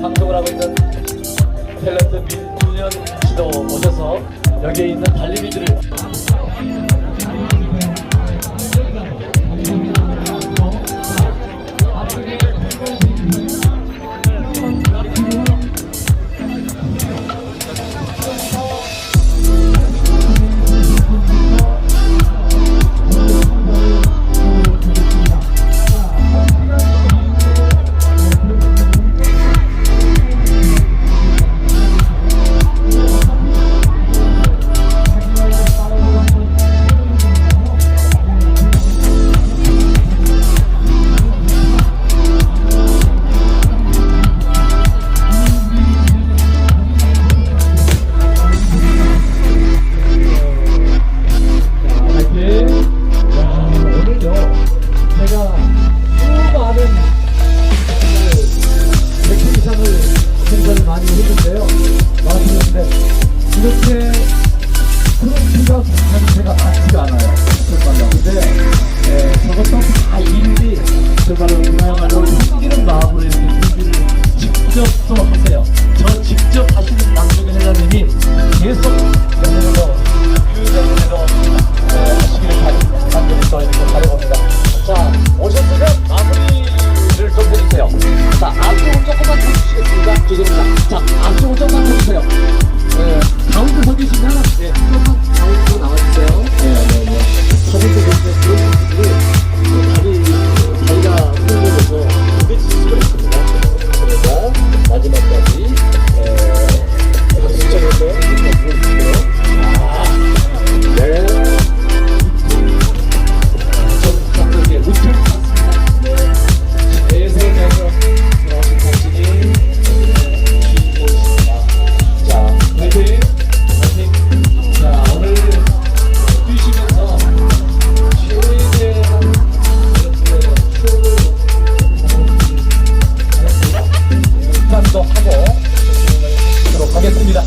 방송을 하고 있는 탤런트 민준현 씨도 오셔서 여기에 있는 달리기들을 직접 또 하세요. 저 직접 하시는 남쪽의 회장님이 계속 연예인으로 유연으로 하시기를 바- 간절히 또 이렇게 바라봅니다. 자, 오셨으면 마무리를 좀 해주세요. 자, 앞쪽을 조금만 더 주시겠습니다. 죄송합니다. 자, 앞쪽을 조금만 더 주세요. 일단도 하고 하도록 하겠습니다.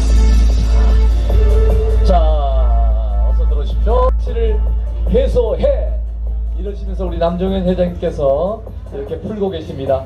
자, 어서 들어오십시오. 실을 해소해! 이러시면서 우리 남정현 회장님께서 이렇게 풀고 계십니다.